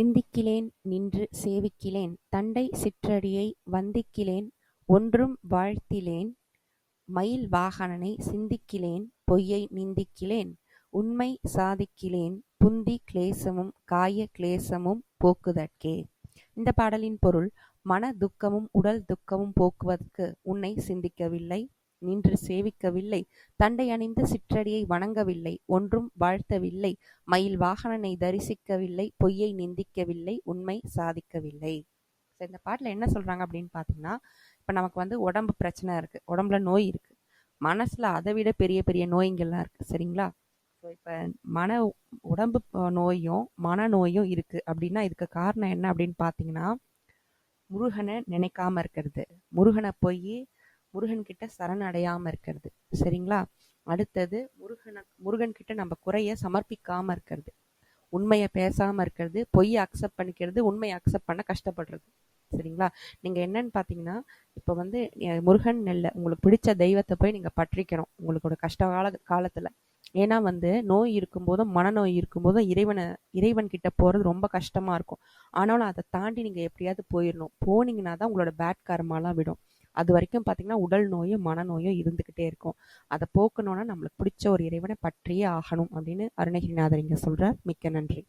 சிந்திக்கிலேன் நின்று சேவிக்கிலேன். தண்டை சிற்றடியை வந்திக்கிலேன் ஒன்றும் வாழ்த்திலேன். மயில் வாகனனை சிந்திக்கிலேன் பொய்யை நிந்திக்கிலேன். உண்மை சாதிக்கிலேன் புந்தி கிளேசமும் காய கிளேசமும் போக்குதற்கே. இந்த பாடலின் பொருள் மன துக்கமும் உடல் துக்கமும் போக்குவதற்கு உன்னை சிந்திக்கவில்லை. நின்று சேவிக்கவில்லை. தண்டை அணிந்து சிற்றடியை வணங்கவில்லை. ஒன்றும் வாழ்த்தவில்லை. மயில் வாகனனை தரிசிக்கவில்லை. பொய்யை நிந்திக்கவில்லை. உண்மை சாதிக்கவில்லை. ஸோ இந்த பாட்டில் என்ன சொல்கிறாங்க அப்படின்னு பார்த்தீங்கன்னா இப்போ நமக்கு வந்து உடம்பு பிரச்சனை இருக்குது உடம்புல நோய் இருக்குது மனசில் அதை விட பெரிய பெரிய நோய்கள்லாம் இருக்குது சரிங்களா? ஸோ இப்போ மன உடம்பு நோயும் மனநோயும் இருக்குது அப்படின்னா இதுக்கு காரணம் என்ன அப்படின்னு பார்த்தீங்கன்னா முருகனை நினைக்காம இருக்கிறது. முருகனை போய் முருகன் கிட்ட சரணடையாம இருக்கிறது. சரிங்களா? அடுத்தது முருகனை முருகன் கிட்ட நம்ம குறைய சமர்ப்பிக்காம இருக்கிறது. உண்மையை பேசாம இருக்கிறது. பொய்யை அக்செப்ட் பண்ணிக்கிறது. உண்மையை அக்செப்ட் பண்ண கஷ்டப்படுறது. சரிங்களா? நீங்க என்னன்னு பாத்தீங்கன்னா இப்ப வந்து முருகன் நெல்ல உங்களுக்கு பிடிச்ச தெய்வத்தை போய் நீங்க பற்றிக்கணும் உங்களோட ஒரு கஷ்ட கால காலத்துல. ஏன்னா வந்து நோய் இருக்கும்போதும் மனநோய் இருக்கும்போதும் இறைவனை இறைவன் கிட்ட போறது ரொம்ப கஷ்டமா இருக்கும். ஆனாலும் அதை தாண்டி நீங்க எப்படியாவது போயிடணும் போனீங்கன்னா தான் உங்களோட பேட் கர்மாலாம் விடும். அது வரைக்கும் பார்த்தீங்கன்னா உடல் நோயும் மனநோயும் இருந்துக்கிட்டே இருக்கும். அதை போக்கணும்னா நம்மளுக்கு பிடிச்ச ஒரு இறைவனை பற்றியே ஆகணும் அப்படின்னு அருணகிரிநாதர் இங்கே சொல்கிறார் மிக்க நன்றி.